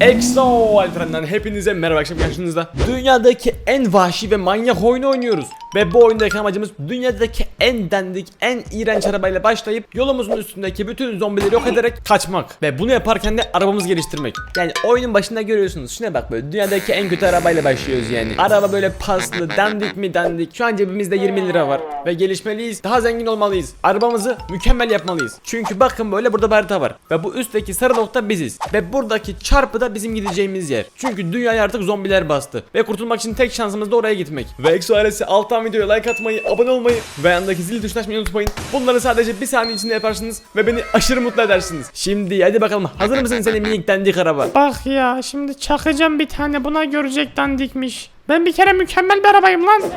EXO Alperen'den hepinize merhaba akşam karşınızda. Dünyadaki en vahşi ve manyak oyunu oynuyoruz. Ve bu oyundaki amacımız dünyadaki en dandik, en iğrenç arabayla başlayıp yolumuzun üstündeki bütün zombileri yok ederek kaçmak. Ve bunu yaparken de arabamızı geliştirmek. Yani oyunun başında görüyorsunuz. Şuna bak böyle dünyadaki en kötü arabayla başlıyoruz yani. Araba böyle paslı, dandik mi dandik. Şu an cebimizde 20 lira var. Ve gelişmeliyiz, daha zengin olmalıyız. Arabamızı mükemmel yapmalıyız. Çünkü bakın böyle burada bir harita var. Ve bu üstteki sarı nokta biziz. Ve buradaki çarpı da bizim gideceğimiz yer. Çünkü dünyayı artık zombiler bastı. Ve kurtulmak için tek şansımız da oraya gitmek. Ve Exo ailesi alttan videoya like atmayı, abone olmayı ve yandaki zil açmayı unutmayın. Bunları sadece bir saniye içinde yaparsınız ve beni aşırı mutlu edersiniz. Şimdi hadi bakalım hazır mısın senin minik dandik araba? Bak ya şimdi çakacağım bir tane buna görecekten dikmiş. Ben bir kere mükemmel bir arabayım lan.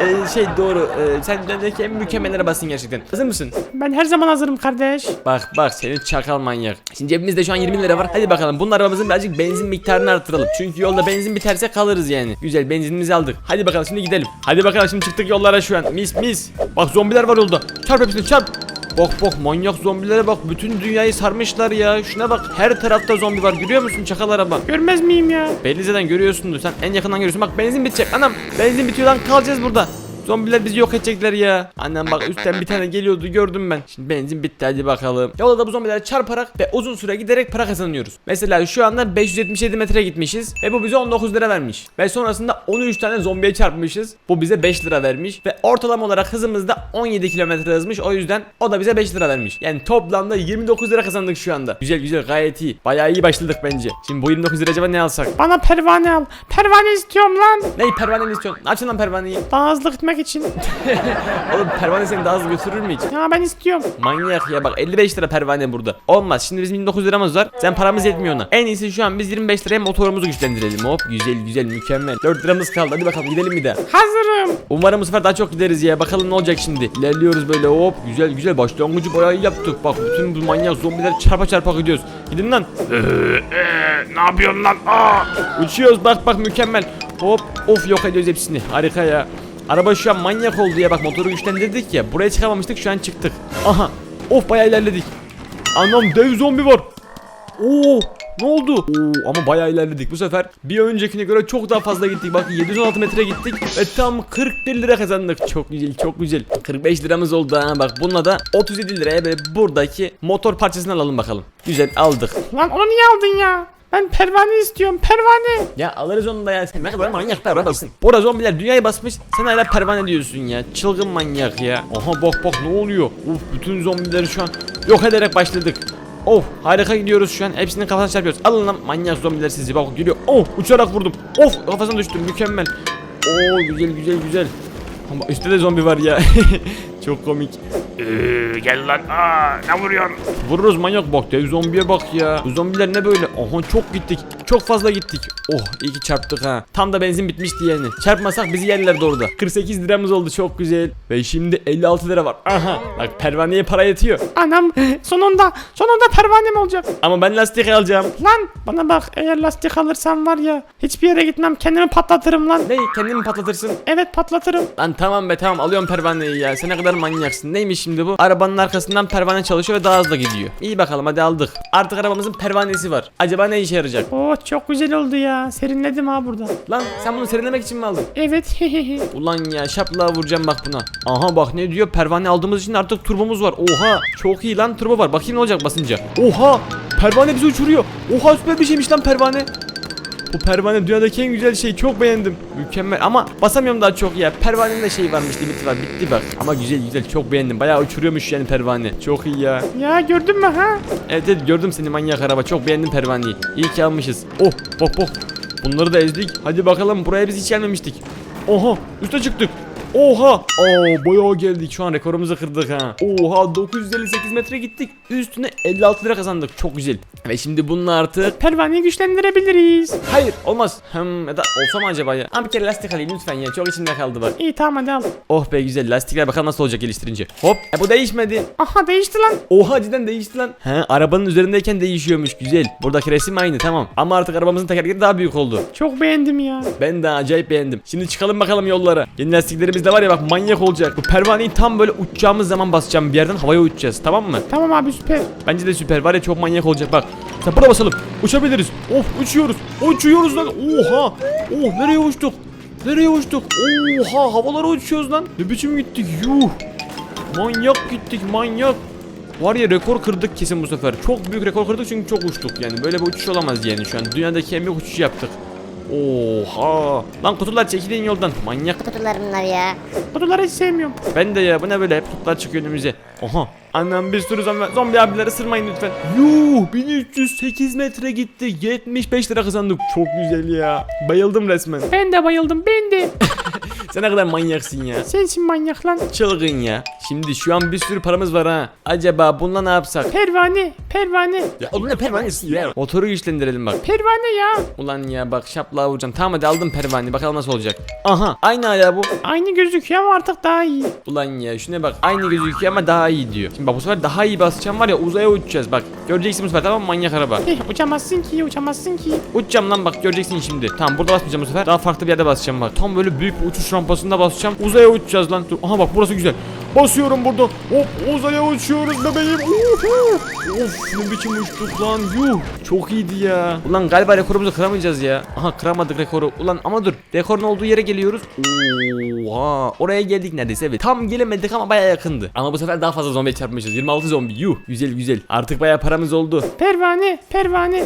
Ee, şey doğru. Ee, sen dünyadaki en mükemmel arabasın gerçekten. Hazır mısın? Ben her zaman hazırım kardeş. Bak bak senin çakal manyak. Şimdi cebimizde şu an 20 lira var. Hadi bakalım bunun arabamızın birazcık benzin miktarını artıralım. Çünkü yolda benzin biterse kalırız yani. Güzel benzinimizi aldık. Hadi bakalım şimdi gidelim. Hadi bakalım şimdi çıktık yollara şu an. Mis mis. Bak zombiler var yolda. Çarp hepsini çarp. Bak bak manyak zombilere bak. Bütün dünyayı sarmışlar ya. Şuna bak. Her tarafta zombi var. Görüyor musun çakal araba? Görmez miyim ya? Belli zaten görüyorsundur. Sen en yakından görüyorsun. Bak benzin bitecek. Anam benzin bitiyor lan kalacağız burada. Zombiler bizi yok edecekler ya. Annem bak üstten bir tane geliyordu gördüm ben. Şimdi benzin bitti hadi bakalım. Yolda da bu zombileri çarparak ve uzun süre giderek para kazanıyoruz. Mesela şu anda 577 metre gitmişiz ve bu bize 19 lira vermiş. Ve sonrasında 13 tane zombiye çarpmışız. Bu bize 5 lira vermiş ve ortalama olarak hızımız da 17 kilometre hızmış. O yüzden o da bize 5 lira vermiş. Yani toplamda 29 lira kazandık şu anda. Güzel güzel gayet iyi. Bayağı iyi başladık bence. Şimdi bu 29 lira acaba ne alsak? Bana pervane al. Pervane istiyorum lan. Ney pervaneni istiyorsun? Açın lan pervaneyi. Daha hızlı gitmek için. Oğlum pervane seni daha hızlı götürür mü hiç? Ya ben istiyorum. Manyak ya bak 55 lira pervane burada. Olmaz şimdi bizim 29 liramız var. Sen paramız yetmiyor ona. En iyisi şu an biz 25 liraya motorumuzu güçlendirelim. Hop güzel güzel mükemmel. 4 liramız kaldı hadi bakalım gidelim bir daha. Hazırım. Umarım bu sefer daha çok gideriz ya. Bakalım ne olacak şimdi. İlerliyoruz böyle hop güzel güzel başlangıcı bayağı iyi yaptık. Bak bütün bu manyak zombiler çarpa çarpa gidiyoruz. Gidin lan. ne yapıyorsun lan? Aa. Uçuyoruz bak bak mükemmel. Hop of yok ediyoruz hepsini. Harika ya. Araba şu an manyak oldu ya bak motoru güçlendirdik ya. Buraya çıkamamıştık şu an çıktık. Aha. Of bayağı ilerledik. Anam dev zombi var. Oo ne oldu? Oo ama bayağı ilerledik bu sefer. Bir öncekine göre çok daha fazla gittik. Bakın 716 metre gittik ve tam 41 lira kazandık. Çok güzel çok güzel. 45 liramız oldu ha bak bununla da 37 liraya buradaki motor parçasını alalım bakalım. Güzel aldık. Lan onu niye aldın ya? Ben pervane istiyorum. Pervane. Ya alırız onu da ya. Sen ne kadar manyak arabasın. Burada zombiler dünyayı basmış. Sen hala pervane diyorsun ya. Çılgın manyak ya. Aha bak bak ne oluyor. Uf bütün zombileri şu an yok ederek başladık. Of harika gidiyoruz şu an. Hepsinin kafasına çarpıyoruz. Alın lan manyak zombiler sizi. Bak geliyor. Oh uçarak vurdum. Of kafasına düştüm. Mükemmel. Oo güzel güzel güzel. Ama üstte de zombi var ya. Çok komik. Ee, gel lan. Aa, ne vuruyorsun? Vururuz manyak bak dev zombiye bak ya. Zombiler ne böyle? Aha çok gittik. Çok fazla gittik. Oh iyi ki çarptık ha. Tam da benzin bitmişti yani. Çarpmasak bizi yerlerdi orada. 48 liramız oldu çok güzel. Ve şimdi 56 lira var. Aha bak pervaneye para yetiyor. Anam sonunda sonunda pervanem olacak. Ama ben lastik alacağım. Lan bana bak eğer lastik alırsam var ya hiçbir yere gitmem kendimi patlatırım lan. Ne kendini mi patlatırsın? Evet patlatırım. Lan tamam be tamam alıyorum pervaneyi ya. Sen ne kadar manyaksın. Neymiş şimdi bu? Arabanın arkasından pervane çalışıyor ve daha hızlı gidiyor. İyi bakalım hadi aldık. Artık arabamızın pervanesi var. Acaba ne işe yarayacak? Oo çok güzel oldu ya. Serinledim ha burada. Lan sen bunu serinlemek için mi aldın? Evet. Ulan ya şaplığa vuracağım bak buna. Aha bak ne diyor pervane aldığımız için artık turbomuz var. Oha çok iyi lan turbo var. Bakayım ne olacak basınca. Oha pervane bizi uçuruyor. Oha süper bir şeymiş lan pervane. Bu pervane dünyadaki en güzel şey çok beğendim. Mükemmel ama basamıyorum daha çok ya. Pervanenin de şey varmış limiti var bitti bak. Ama güzel güzel çok beğendim. Bayağı uçuruyormuş yani pervane. Çok iyi ya. ya gördün mü ha? Evet evet gördüm seni manyak araba. Çok beğendim pervaneyi. İyi ki almışız. Oh bak bak. Bunları da ezdik. Hadi bakalım buraya biz hiç gelmemiştik. Oha üste çıktık. Oha! Aa bayağı geldik. Şu an rekorumuzu kırdık ha. Oha 958 metre gittik. Üstüne 56 lira kazandık. Çok güzel. Ve şimdi bununla artık Pervaneyi güçlendirebiliriz. Hayır olmaz. Hem ya da olsa mı acaba ya? Ama bir kere lastik alayım lütfen ya. Çok içimde kaldı bak. İyi tamam hadi al. Oh be güzel. Lastikler bakalım nasıl olacak geliştirince. Hop. E bu değişmedi. Aha değişti lan. Oha cidden değişti lan. He arabanın üzerindeyken değişiyormuş güzel. Buradaki resim aynı tamam. Ama artık arabamızın tekerlekleri daha büyük oldu. Çok beğendim ya. Ben de acayip beğendim. Şimdi çıkalım bakalım yollara. Yeni lastiklerimiz de var ya bak manyak olacak. Bu pervaneyi tam böyle uçacağımız zaman basacağım bir yerden havaya uçacağız tamam mı? Tamam abi süper. Bence de süper var ya çok manyak olacak bak. Sen buna basalım. Uçabiliriz. Of uçuyoruz. Uçuyoruz lan. Oha. Oh nereye uçtuk? Nereye uçtuk? Oha havalara uçuyoruz lan. Ne biçim gittik? Yuh. Manyak gittik manyak. Var ya rekor kırdık kesin bu sefer. Çok büyük rekor kırdık çünkü çok uçtuk yani. Böyle bir uçuş olamaz yani şu an. Dünyadaki en büyük uçuşu yaptık. Oha. Lan kutular çekilin yoldan. Manyak. Kutular bunlar ya. Kutuları hiç sevmiyorum. Ben de ya bu ne böyle hep kutular çıkıyor önümüze. Oha. Annem bir sürü zombi, zombi abileri ısırmayın lütfen. Yuh 1308 metre gitti. 75 lira kazandık. Çok güzel ya. Bayıldım resmen. Ben de bayıldım ben de. Sen ne kadar manyaksın ya. Sensin manyak lan. Çılgın ya. Şimdi şu an bir sürü paramız var ha. Acaba bununla ne yapsak? Pervane, pervane, Ya oğlum ne pervanesi ya? Motoru güçlendirelim bak. pervane ya. Ulan ya bak şaplığa vuracağım. Tamam hadi aldım pervane. Bakalım nasıl olacak. Aha aynı ayağı bu. Aynı gözüküyor ama artık daha iyi. Ulan ya şuna bak aynı gözüküyor ama daha iyi diyor. Şimdi bak bu sefer daha iyi basacağım var ya uzaya uçacağız bak. Göreceksin bu sefer tamam mı manyak araba. Eh, uçamazsın ki, uçamazsın ki. Uçacağım lan bak göreceksin şimdi. Tamam burada basmayacağım bu sefer. Daha farklı bir yerde basacağım bak. Tam böyle büyük bir uçuş rampasında basacağım. Uzaya uçacağız lan. Dur. Aha bak burası güzel. Basıyorum burada. Hop uzaya uçuyoruz bebeğim. Uhu. Of ne biçim uçtuk lan. Yuh. Çok iyiydi ya. Ulan galiba rekorumuzu kıramayacağız ya. Aha kıramadık rekoru. Ulan ama dur. Rekorun olduğu yere geliyoruz. Oha. Oraya geldik neredeyse evet. Tam gelemedik ama baya yakındı. Ama bu sefer daha fazla zombiye çarpmışız. 26 zombi. Yuh. Güzel güzel. Artık baya paramız oldu. Pervane, pervane.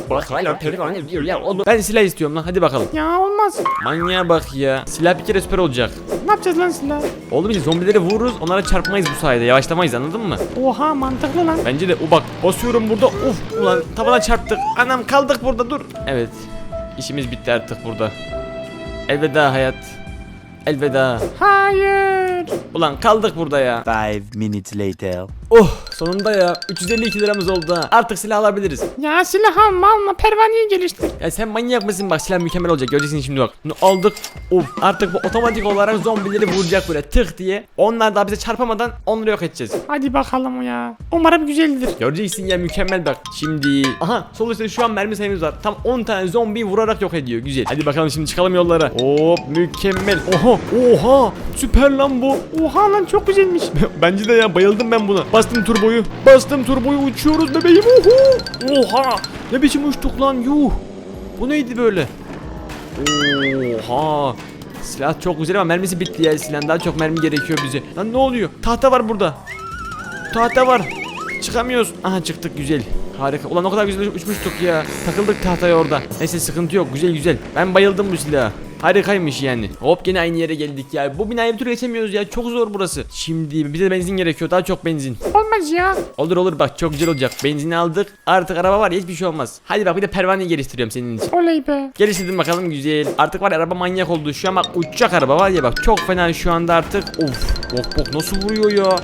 Ben silah istiyorum lan. Hadi bakalım. Ya olmaz. Manyağa bak ya. Silah bir kere süper olacak. Ne yapacağız lan silah? Oğlum işte zombileri vururuz onlara çarpmayız bu sayede yavaşlamayız anladın mı? Oha mantıklı lan. Bence de o bak basıyorum burada uf ulan tavana çarptık anam kaldık burada dur. Evet işimiz bitti artık burada. Elveda hayat. Elveda. Hayır. Ulan kaldık burada ya. Five minutes later. Oh sonunda ya 352 liramız oldu ha. Artık silah alabiliriz. Ya silah alma pervaneyi geliştir. Ya sen manyak mısın bak silah mükemmel olacak göreceksin şimdi bak. Bunu aldık. Of artık bu otomatik olarak zombileri vuracak böyle tık diye. Onlar da bize çarpamadan onları yok edeceğiz. Hadi bakalım ya. Umarım güzeldir. Göreceksin ya mükemmel bak. Şimdi aha sol üstte şu an mermi sayımız var. Tam 10 tane zombi vurarak yok ediyor. Güzel. Hadi bakalım şimdi çıkalım yollara. Hop mükemmel. Oha oha süper lan bu. Oha lan çok güzelmiş. Bence de ya bayıldım ben buna. Bastım turboyu. Bastım turboyu uçuyoruz bebeğim. Uhu. Oha. Ne biçim uçtuk lan yuh. Bu neydi böyle? Oha. Silah çok güzel ama mermisi bitti ya silahın daha çok mermi gerekiyor bize. Lan ne oluyor? Tahta var burada. Tahta var. Çıkamıyoruz. Aha çıktık güzel. Harika. Ulan o kadar güzel uçmuştuk ya. Takıldık tahtaya orada. Neyse sıkıntı yok. Güzel güzel. Ben bayıldım bu silaha. Harikaymış yani. Hop gene aynı yere geldik ya. Bu binayı bir türlü geçemiyoruz ya. Çok zor burası. Şimdi bize benzin gerekiyor. Daha çok benzin. Olmaz ya. Olur olur bak çok güzel olacak. Benzini aldık. Artık araba var ya hiçbir şey olmaz. Hadi bak bir de pervaneyi geliştiriyorum senin için. Oley be. Geliştirdim bakalım güzel. Artık var ya araba manyak oldu. Şu an bak uçacak araba var ya bak çok fena şu anda artık. Of bok bok nasıl vuruyor ya.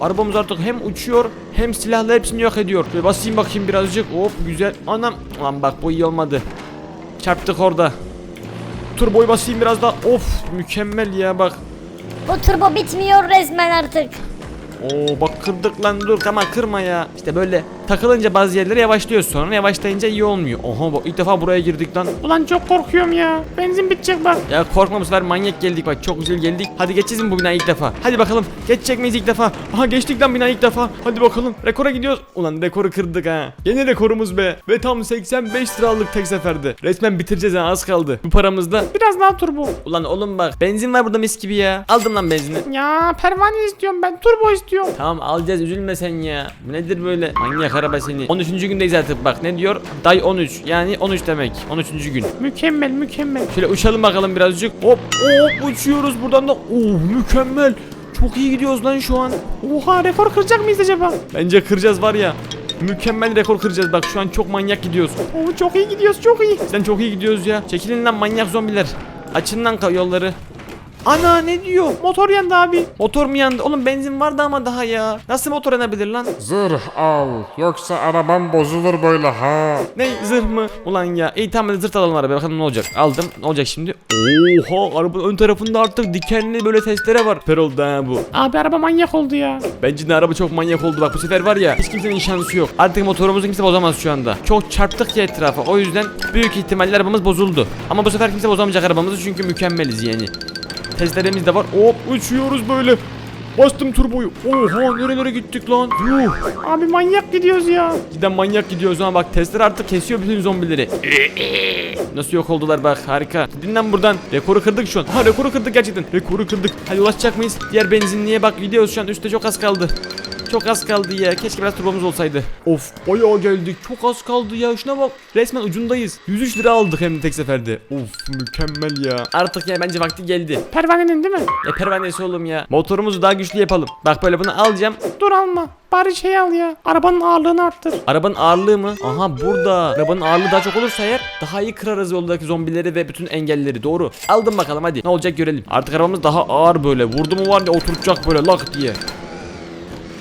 Arabamız artık hem uçuyor hem silahla hepsini yok ediyor. Şöyle basayım bakayım birazcık. Hop güzel. Anam. Lan bak bu iyi olmadı. Çarptık orada. Turboyu basayım biraz daha. Of mükemmel ya bak. Bu turbo bitmiyor resmen artık. Oo bak kırdık lan dur tamam kırma ya. İşte böyle takılınca bazı yerlere yavaşlıyoruz sonra yavaşlayınca iyi olmuyor. Oha bak ilk defa buraya girdik lan. Ulan çok korkuyorum ya. Benzin bitecek bak. Ya korkma bu sefer manyak geldik bak çok güzel geldik. Hadi geçeceğiz mi bu binayı ilk defa? Hadi bakalım geçecek miyiz ilk defa? Aha geçtik lan binayı ilk defa. Hadi bakalım rekora gidiyoruz. Ulan rekoru kırdık ha. Yeni rekorumuz be. Ve tam 85 liralık tek seferde. Resmen bitireceğiz ha az kaldı. Bu paramızda. Biraz daha turbo. Ulan oğlum bak benzin var burada mis gibi ya. Aldım lan benzini. Ya pervane istiyorum ben. Turbo istiyorum. Tamam alacağız üzülme sen ya. Bu nedir böyle? Manyak araba seni. 13. gündeyiz artık bak ne diyor? Day 13 yani 13 demek. 13. gün. Mükemmel mükemmel. Şöyle uçalım bakalım birazcık. Hop hop uçuyoruz buradan da. Oo mükemmel. Çok iyi gidiyoruz lan şu an. Oha rekor kıracak mıyız acaba? Bence kıracağız var ya. Mükemmel rekor kıracağız bak şu an çok manyak gidiyoruz. Oo çok iyi gidiyoruz çok iyi. Sen çok iyi gidiyoruz ya. Çekilin lan manyak zombiler. Açın lan yolları. Ana ne diyor? Motor yandı abi. Motor mu yandı? Oğlum benzin vardı ama daha ya. Nasıl motor yanabilir lan? Zırh al yoksa arabam bozulur böyle ha. Ne zırh mı? Ulan ya. İyi tamam hadi zırt alalım arabaya bakalım ne olacak. Aldım. Ne olacak şimdi? Oha arabanın ön tarafında artık dikenli böyle testere var. Süper oldu ha bu. Abi araba manyak oldu ya. Bence de araba çok manyak oldu bak bu sefer var ya hiç kimsenin şansı yok. Artık motorumuzu kimse bozamaz şu anda. Çok çarptık ya etrafa o yüzden büyük ihtimalle arabamız bozuldu. Ama bu sefer kimse bozamayacak arabamızı çünkü mükemmeliz yani. Testlerimiz de var. Hop uçuyoruz böyle. Bastım turboyu. Oha nerelere gittik lan? Yuh. Abi manyak gidiyoruz ya. Cidden manyak gidiyoruz ama bak testere artık kesiyor bütün zombileri. Nasıl yok oldular bak harika. Dinlen buradan. Rekoru kırdık şu an. Ha rekoru kırdık gerçekten. Rekoru kırdık. Hadi ulaşacak mıyız? Diğer benzinliğe bak gidiyoruz şu an. Üstte çok az kaldı. Çok az kaldı ya. Keşke biraz turbomuz olsaydı. Of bayağı geldik. Çok az kaldı ya. Şuna bak. Resmen ucundayız. 103 lira aldık hem de tek seferde. Of mükemmel ya. Artık ya bence vakti geldi. Pervanenin değil mi? Ne pervanesi oğlum ya. Motorumuzu daha güçlü yapalım. Bak böyle bunu alacağım. Dur alma. Bari şey al ya. Arabanın ağırlığını arttır. Arabanın ağırlığı mı? Aha burada. Arabanın ağırlığı daha çok olursa eğer daha iyi kırarız yoldaki zombileri ve bütün engelleri. Doğru. Aldım bakalım hadi. Ne olacak görelim. Artık arabamız daha ağır böyle. Vurdu mu var ya oturacak böyle lak diye.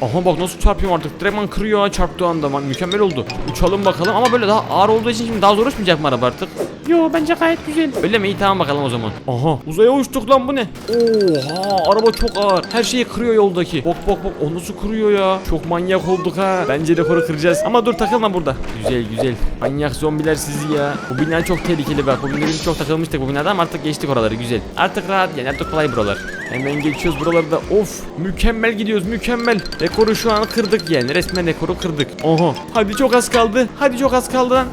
Aha bak nasıl çarpıyorum artık. Direktman kırıyor ha çarptığı anda. Bak mükemmel oldu. Uçalım bakalım ama böyle daha ağır olduğu için şimdi daha zor uçmayacak mı araba artık? Yo bence gayet güzel. Öyle mi? İyi tamam bakalım o zaman. Aha uzaya uçtuk lan bu ne? Oha araba çok ağır. Her şeyi kırıyor yoldaki. Bok bok bok o nasıl kırıyor ya? Çok manyak olduk ha. Bence rekoru kıracağız. Ama dur takılma burada. Güzel güzel. Manyak zombiler sizi ya. Bu bina çok tehlikeli bak. Bu binada çok takılmıştık bu binada ama artık geçtik oraları güzel. Artık rahat yani artık kolay buralar. Hemen geçiyoruz buraları da. Of mükemmel gidiyoruz mükemmel. Rekoru şu an kırdık yani. Resmen rekoru kırdık. Oha. Hadi çok az kaldı. Hadi çok az kaldı lan.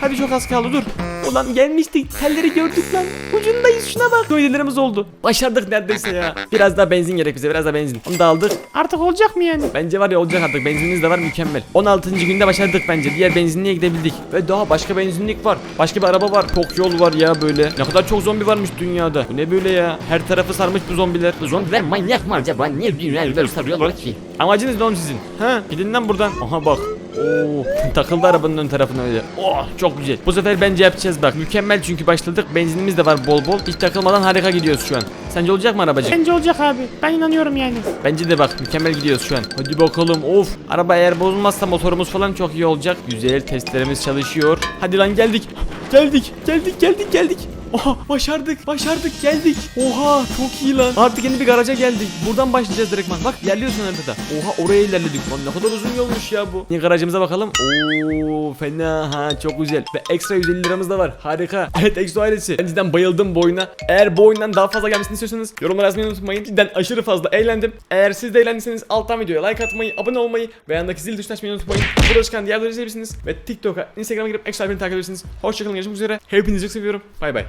Hadi çok az kaldı dur. Ulan gelmiştik. Telleri gördük lan. Ucundayız şuna bak. Köydelerimiz oldu. Başardık neredeyse ya. Biraz daha benzin gerek bize. Biraz daha benzin. Onu da aldık. Artık olacak mı yani? Bence var ya olacak artık. Benzinimiz de var mükemmel. 16. günde başardık bence. Diğer benzinliğe gidebildik. Ve daha başka benzinlik var. Başka bir araba var. Çok yol var ya böyle. Ne kadar çok zombi varmış dünyada. Bu ne böyle ya? Her tarafı sarmış bu zombiler. Bu zombiler manyak mı acaba? Niye dünyayı böyle sarıyorlar ki? Amacınız ne oğlum sizin? Ha? Gidin lan buradan. Aha bak. Oo, takıldı arabanın ön tarafına öyle. Oh çok güzel. Bu sefer bence yapacağız bak. Mükemmel çünkü başladık. Benzinimiz de var bol bol. Hiç takılmadan harika gidiyoruz şu an. Sence olacak mı arabacık? Bence olacak abi. Ben inanıyorum yani. Bence de bak mükemmel gidiyoruz şu an. Hadi bakalım of. Araba eğer bozulmazsa motorumuz falan çok iyi olacak. Güzel testlerimiz çalışıyor. Hadi lan geldik. Geldik geldik geldik geldik. Oha başardık başardık geldik. Oha çok iyi lan. Artık yeni bir garaja geldik. Buradan başlayacağız direktman. Bak ilerliyorsun haritada. Oha oraya ilerledik. Lan ne kadar uzun yolmuş ya bu. Yeni garajımıza bakalım. Oo fena ha çok güzel. Ve ekstra 150 liramız da var. Harika. Evet Exo ailesi. Ben cidden bayıldım bu oyuna. Eğer bu oyundan daha fazla gelmesini istiyorsanız yorumlara yazmayı unutmayın. Cidden aşırı fazla eğlendim. Eğer siz de eğlendiyseniz alttan videoya like atmayı, abone olmayı ve yandaki zil açmayı unutmayın. Burada çıkan diğer videoları izleyebilirsiniz. Ve TikTok'a, Instagram'a girip Exo ailesini takip edebilirsiniz. Hoşçakalın görüşmek üzere. Hepinizi çok seviyorum. Bay bay.